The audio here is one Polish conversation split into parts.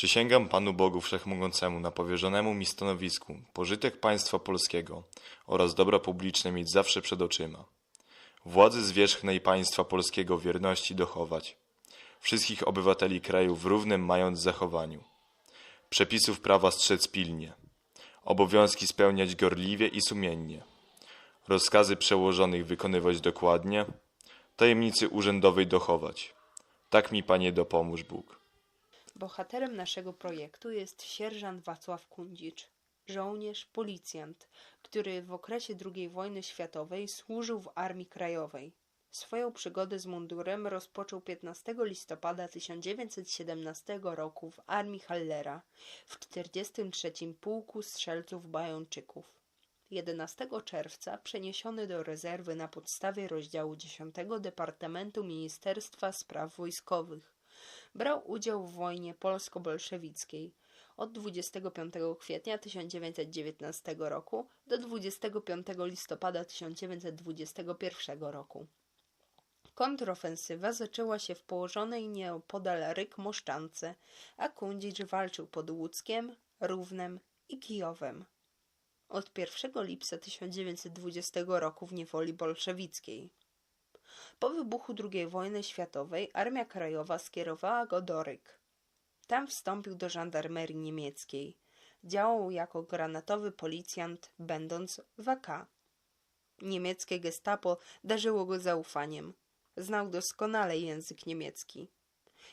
Przysięgam Panu Bogu Wszechmogącemu na powierzonemu mi stanowisku pożytek państwa polskiego oraz dobra publiczne mieć zawsze przed oczyma. Władzy zwierzchnej państwa polskiego wierności dochować. Wszystkich obywateli kraju w równym mając zachowaniu. Przepisów prawa strzec pilnie. Obowiązki spełniać gorliwie i sumiennie. Rozkazy przełożonych wykonywać dokładnie. Tajemnicy urzędowej dochować. Tak mi, Panie, dopomóż Bóg. Bohaterem naszego projektu jest sierżant Wacław Kundzicz, żołnierz, policjant, który w okresie II wojny światowej służył w Armii Krajowej. Swoją przygodę z mundurem rozpoczął 15 listopada 1917 roku w Armii Hallera w 43. Pułku Strzelców Bajończyków. 11 czerwca przeniesiony do rezerwy na podstawie rozdziału 10 Departamentu Ministerstwa Spraw Wojskowych. Brał udział w wojnie polsko-bolszewickiej od 25 kwietnia 1919 roku do 25 listopada 1921 roku. Kontrofensywa zaczęła się w położonej nieopodal Ryk Moszczance, a Kundzicz walczył pod Łódzkiem, Równem i Kijowem. Od 1 lipca 1920 roku w niewoli bolszewickiej. Po wybuchu II wojny światowej Armia Krajowa skierowała go do Ryk. Tam wstąpił do żandarmerii niemieckiej. Działał jako granatowy policjant, będąc w AK. Niemieckie gestapo darzyło go zaufaniem. Znał doskonale język niemiecki.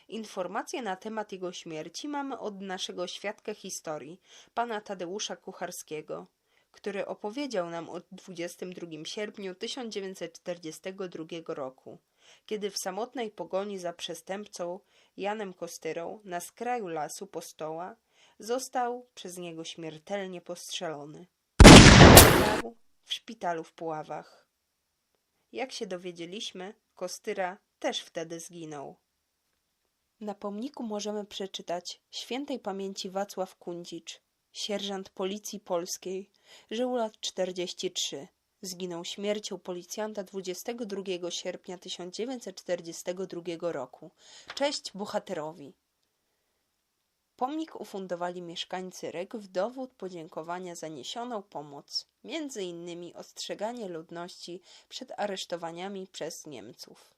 Informacje na temat jego śmierci mamy od naszego świadka historii, pana Tadeusza Kucharskiego, który opowiedział nam o 22 sierpniu 1942 roku, kiedy w samotnej pogoni za przestępcą Janem Kostyrą na skraju lasu Postoła został przez niego śmiertelnie postrzelony. W szpitalu w Puławach. Jak się dowiedzieliśmy, Kostyra też wtedy zginął. Na pomniku możemy przeczytać świętej pamięci Wacław Kundzicz, sierżant policji polskiej, żył lat 43. Zginął śmiercią policjanta 22 sierpnia 1942 roku. Cześć bohaterowi! Pomnik ufundowali mieszkańcy Ryk w dowód podziękowania za niesioną pomoc, między innymi ostrzeganie ludności przed aresztowaniami przez Niemców.